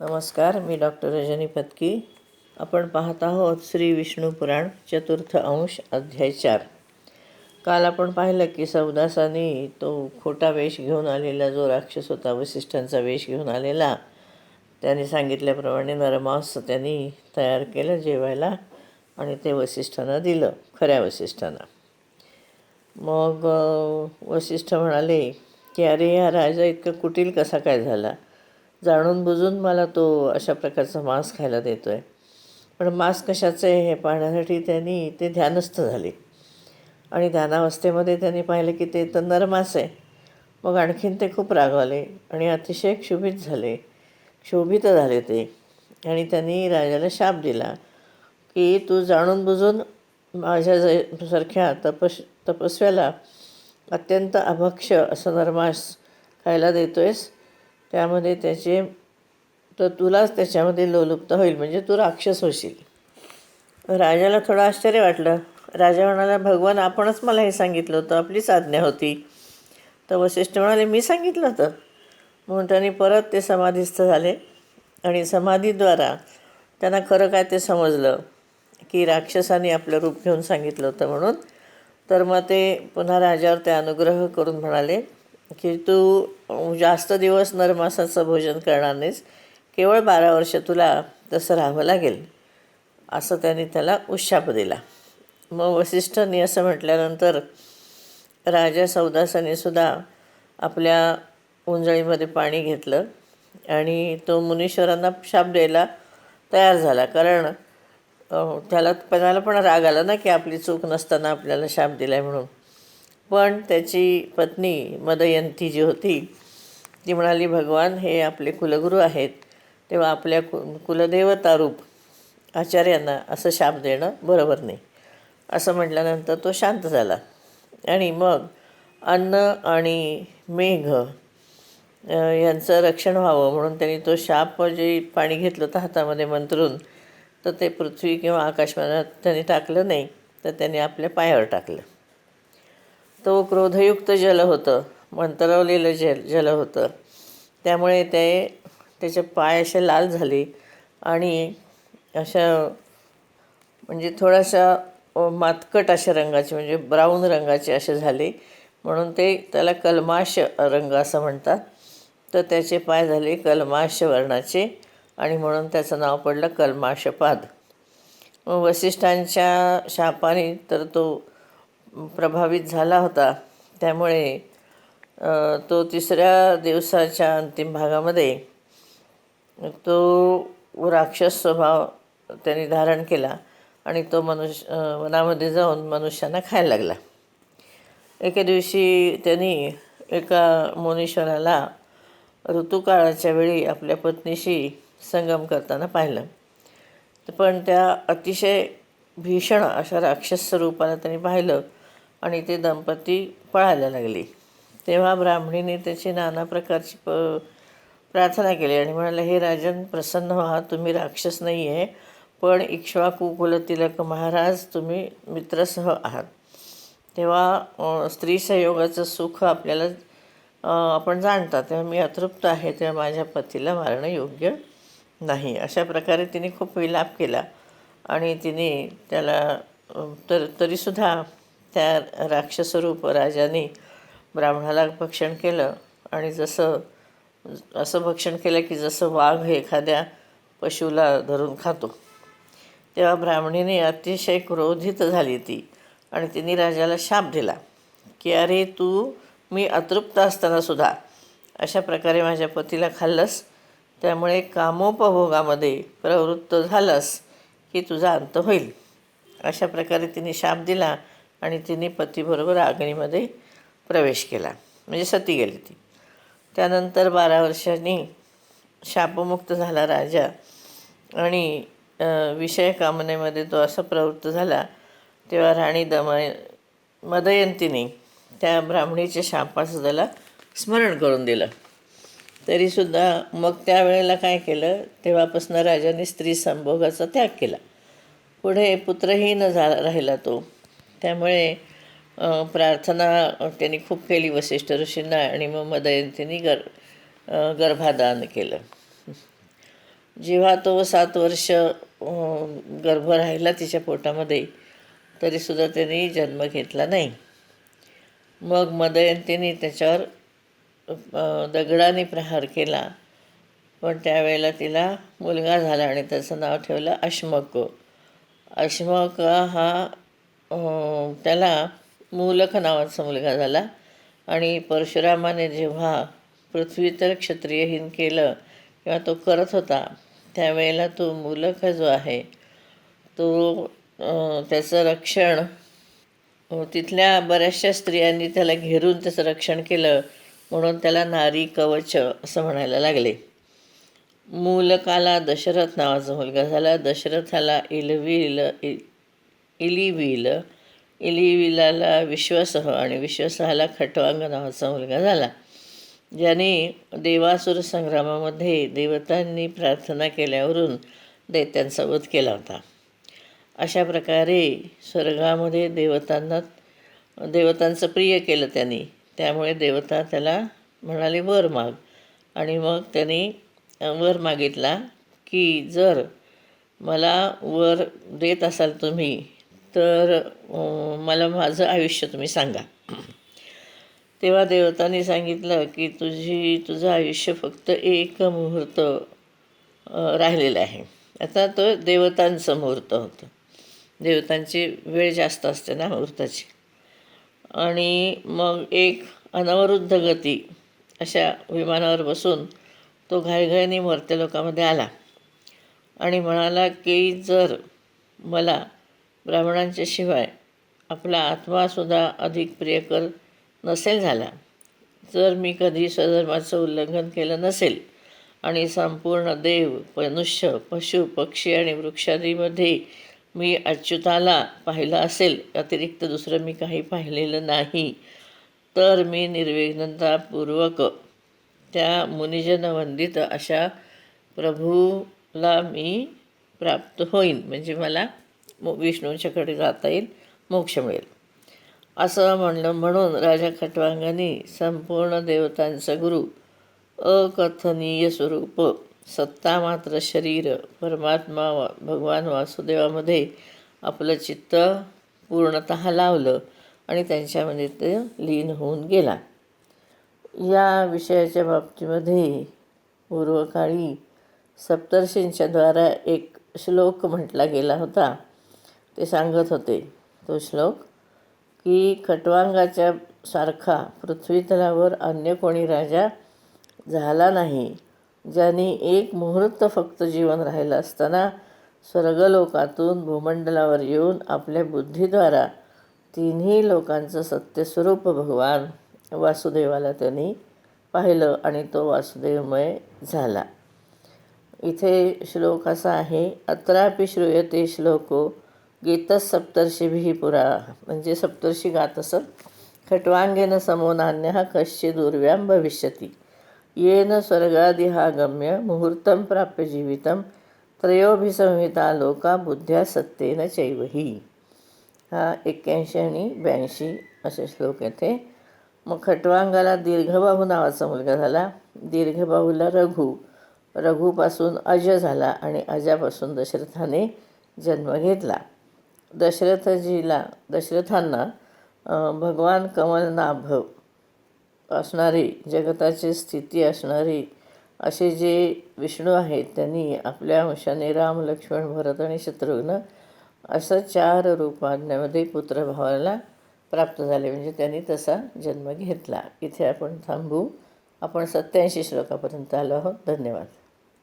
नमस्कार मी डॉक्टर रजनी पत्की. आपण पाहत आहोत श्री विष्णू पुराण चतुर्थ अंश अध्याय चार. काल आपण पाहिलं की सौदासानी तो खोटा वेश घेऊन आलेला जो राक्षस होता वसिष्ठांचा वेश घेऊन आलेला त्याने सांगितल्याप्रमाणे नरमांस त्यांनी तयार केलं जेवायला आणि ते वसिष्ठांना दिलं खऱ्या वसिष्ठांना. मग वसिष्ठ म्हणाले की अरे हा राजा इतका कुटील कसा काय झाला? जाणून बुजून मला तो अशा प्रकारचा मांस खायला देतो आहे पण मांस कशाचं आहे हे पाहण्यासाठी त्यांनी ते ध्यानस्थ झाले. आणि ध्यानावस्थेमध्ये त्यांनी पाहिलं की ते तर नरमास आहे. मग आणखीन ते खूप रागवले आणि अतिशय क्षुभित झाले. क्षोभित झाले ते. आणि त्यांनी राजाला शाप दिला की तू जाणून बुजून माझ्या ज सारख्या तपस तपस्व्याला अत्यंत अभक्ष असं नरमास खायला देतो आहेस त्यामध्ये त्याचे तर तुलाच त्याच्यामध्ये लोलुप्त होईल म्हणजे तू राक्षस होशील. राजाला थोडं आश्चर्य वाटलं. राजा म्हणाला भगवान आपणच मला हे सांगितलं होतं आपलीच आज्ञा होती. तर वशिष्ठ म्हणाले मी सांगितलं होतं. म्हणून त्यांनी परत ते समाधीस्थ झाले. आणि समाधीद्वारा त्यांना खरं काय ते समजलं की राक्षसाने आपलं रूप घेऊन सांगितलं होतं म्हणून. तर मग ते पुन्हा राजावर ते अनुग्रह करून म्हणाले की तू जास्त दिवस नरमासाचं भोजन करणार नाहीस केवळ बारा वर्ष तुला तसं राहावं लागेल असं त्यांनी त्याला उशाप दिला. मग वसिष्ठांनी असं म्हटल्यानंतर राजा सौदासाने सुद्धा आपल्या उंजळीमध्ये पाणी घेतलं आणि तो मुनीश्वरांना शाप द्यायला तयार झाला. कारण त्याला त्याला पण राग आला ना की आपली चूक नसताना आपल्याला शाप दिला आहे म्हणून. पण त्याची पत्नी मदयंती जी होती ती म्हणाली भगवान हे आपले कुलगुरू आहेत. तेव्हा आपल्या कु कुलदेवतारूप आचार्यांना असं शाप देणं बरोबर नाही. असं म्हटल्यानंतर तो शांत झाला. आणि मग अन्न आणि मेघ यांचं रक्षण व्हावं म्हणून त्यांनी तो शाप जे पाणी घेतलं होतं हातामध्ये मंत्रून तर ते पृथ्वी किंवा आकाशमानात त्यांनी टाकलं नाही तर त्यांनी आपल्या पायावर टाकलं. तो क्रोधयुक्त जल होतं मंत्रवलेलं जल जल होतं. त्यामुळे ते त्याचे पाय असे लाल झाले आणि अशा म्हणजे थोडासा मातकट अशा रंगाचे म्हणजे ब्राऊन रंगाचे असे झाले. म्हणून ते त्याला कलमाश रंग असं म्हणतात. तर त्याचे पाय झाले कलमाश वर्णाचे आणि म्हणून त्याचं नाव पडलं कलमाशपाद. वसिष्ठांच्या शापाने तर तो प्रभावित झाला होता. त्यामुळे तो तिसऱ्या दिवसाच्या अंतिम भागामध्ये तो राक्षस स्वभाव त्यांनी धारण केला आणि तो मनुष्य वनामध्ये जाऊन मनुष्यांना खायला लागला. एके दिवशी त्यांनी एका मुनीश्वराला ऋतुकाळाच्या वेळी आपल्या पत्नीशी संगम करताना पाहिलं. पण त्या अतिशय भीषण अशा राक्षस स्वरूपाला त्यांनी पाहिलं. आणि ते दंपती पळायला लागली. तेव्हा ब्राह्मणीने त्याची नाना प्रकारची प प्रार्थना केली आणि म्हणाले हे राजन प्रसन्न व्हा तुम्ही राक्षस नाही आहे पण इक्ष्वाकू तिलक महाराज तुम्ही मित्रसह आहात. तेव्हा स्त्री संयोगाचं सुख आपल्याला आपण जाणता तेव्हा मी अतृप्त आहे तेव्हा माझ्या पतीला मारणं योग्य नाही. अशा प्रकारे तिने खूप विलाप केला आणि तिने त्याला तर तरीसुद्धा त्या राक्षसरूप राजाने ब्राह्मणाला भक्षण केलं आणि जसं असं भक्षण केलं की जसं वाघ एखाद्या पशुला धरून खातो. तेव्हा ब्राह्मणीने अतिशय क्रोधित झाली ती आणि तिने राजाला शाप दिला की अरे तू मी अतृप्त असताना सुद्धा अशा प्रकारे माझ्या पतीला खाल्लंस. त्यामुळे कामोपभोगामध्ये प्रवृत्त झालंस की तुझा अंत होईल. अशा प्रकारे तिने शाप दिला आणि तिने पतीबरोबर अग्नीमध्ये प्रवेश केला. म्हणजे सती गेली ती. त्यानंतर बारा वर्षांनी शापमुक्त झाला राजा आणि विषय कामनेमध्ये तो असा प्रवृत्त झाला तेव्हा राणी दमय मदयंतीने त्या ब्राह्मणीच्या शापाचं त्याला स्मरण करून दिलं. तरीसुद्धा मग त्यावेळेला काय केलं तेव्हापासून राजाने स्त्री संभोगाचा त्याग केला. पुढे पुत्रही न झाला राहिला तो. त्यामुळे प्रार्थना त्यांनी खूप केली वसिष्ठ ऋषींना आणि मग मदयंतींनी गर गर्भादान केलं. जेव्हा तो सात वर्ष गर्भ राहिला तिच्या पोटामध्ये तरीसुद्धा त्यांनी जन्म घेतला नाही. मग मदयंतीने त्याच्यावर दगडाने प्रहार केला. पण त्यावेळेला तिला मुलगा झाला आणि त्याचं नाव ठेवलं अश्मक. अश्मक हा त्याला मूलख नावाचा मुलगा झाला. आणि परशुरामाने जेव्हा पृथ्वीतर क्षत्रियहीन केलं किंवा तो करत होता त्यावेळेला तो मूलख जो आहे तो त्याचं रक्षण तिथल्या बऱ्याचशा स्त्रियांनी त्याला घेरून त्याचं रक्षण केलं म्हणून त्याला नारी कवच असं म्हणायला लागले. मूलकाला दशरथ नावाचा मुलगा झाला. दशरथाला इलविल इ इलिविल. इलिविलाला विश्वसह आणि विश्वसहाला खटवांग नावाचा मुलगा झाला. ज्याने देवासुर संग्रामामध्ये देवतांनी प्रार्थना केल्यावरून दैत्यांचा वध केला होता. अशा प्रकारे स्वर्गामध्ये देवतांना देवतांचं प्रिय केलं त्यांनी. त्यामुळे देवता त्याला म्हणाले वर माग. आणि मग त्यांनी वर मागितला की जर मला वर देत असाल तुम्ही तर मला माझं आयुष्य तुम्ही सांगा. तेव्हा देवतांनी सांगितलं की तुझी तुझं आयुष्य फक्त एक मुहूर्त राहिलेलं आहे. आता तो देवतांचं मुहूर्त होतं. देवतांची वेळ जास्त असते ना मुहूर्ताची. आणि मग एक अनवरुद्ध गती अशा विमानावर बसून तो घाईघाईने मरते लोकामध्ये आला. आणि म्हणाला की जर मला ब्राह्मणांच्या शिवाय आपला आत्मासुद्धा अधिक प्रियकर नसेल झाला. जर मी कधी स्वधर्माचं उल्लंघन केलं नसेल आणि संपूर्ण देव मनुष्य पशु पक्षी आणि वृक्षादीमध्ये मी अच्युताला पाहिलं असेल अतिरिक्त दुसरं मी काही पाहिलेलं नाही तर मी निर्विघ्नतापूर्वक त्या मुनिजन वंदित अशा प्रभूला मी प्राप्त होईन. म्हणजे मला मो विष्णूंच्याकडे जाता येईल मोक्ष मिळेल. असं म्हणलं म्हणून राजा खटवांगाने संपूर्ण देवतांचा गुरु अकथनीय स्वरूप सत्ता मात्र शरीर परमात्मा वा भगवान वासुदेवामध्ये आपलं चित्त पूर्णत लावलं आणि त्यांच्यामध्ये ते लीन होऊन गेला. या विषयाच्या बाबतीमध्ये पूर्वकाळी सप्तर्षींच्या द्वारा एक श्लोक म्हटला गेला होता. ते सांगत होते तो श्लोक की खटवांगाच्या सारखा पृथ्वीतलावर अन्य कोणी राजा झाला नाही ज्यांनी एक मुहूर्त फक्त जीवन राहिलं असताना स्वर्गलोकातून भूमंडलावर येऊन आपल्या बुद्धीद्वारा तिन्ही लोकांचं सत्यस्वरूप भगवान वासुदेवाला त्यांनी पाहिलं आणि तो वासुदेवमय झाला. इथे श्लोक असा आहे अत्रापि श्रूयते श्लोको गीतस सप्तर्षिभिः पुरा म्हणजे सप्तर्षी गात असत खट्वांगेन समो नान्यः कश्चित् दुर्व्यां भविष्यति। येन स्वर्गादिहा गम्य मुहूर्तं प्राप्य जीवितं त्रयोभिसंहिता लोका बुद्ध्या सत्तेन चैवही। हा एक्क्याऐंशी आणि ब्याऐंशी असे श्लोक येथे. मग खटवांगाला दीर्घबाहू नावाचा मुलगा झाला. दीर्घबाहूला रघु. रघुपासून अज झाला आणि अजापासून दशरथाने जन्म घेतला. दशरथजीला दशरथांना भगवान कमलनाभ असणारी जगताची स्थिती असणारी असे जे विष्णू आहेत त्यांनी आपल्या अंशाने राम लक्ष्मण भरत आणि शत्रुघ्न असं चार रूपांमध्ये पुत्रभावाला प्राप्त झाले. म्हणजे त्यांनी तसा जन्म घेतला. इथे आपण थांबू. आपण सत्याऐंशी श्लोकापर्यंत आलो आहोत. धन्यवाद.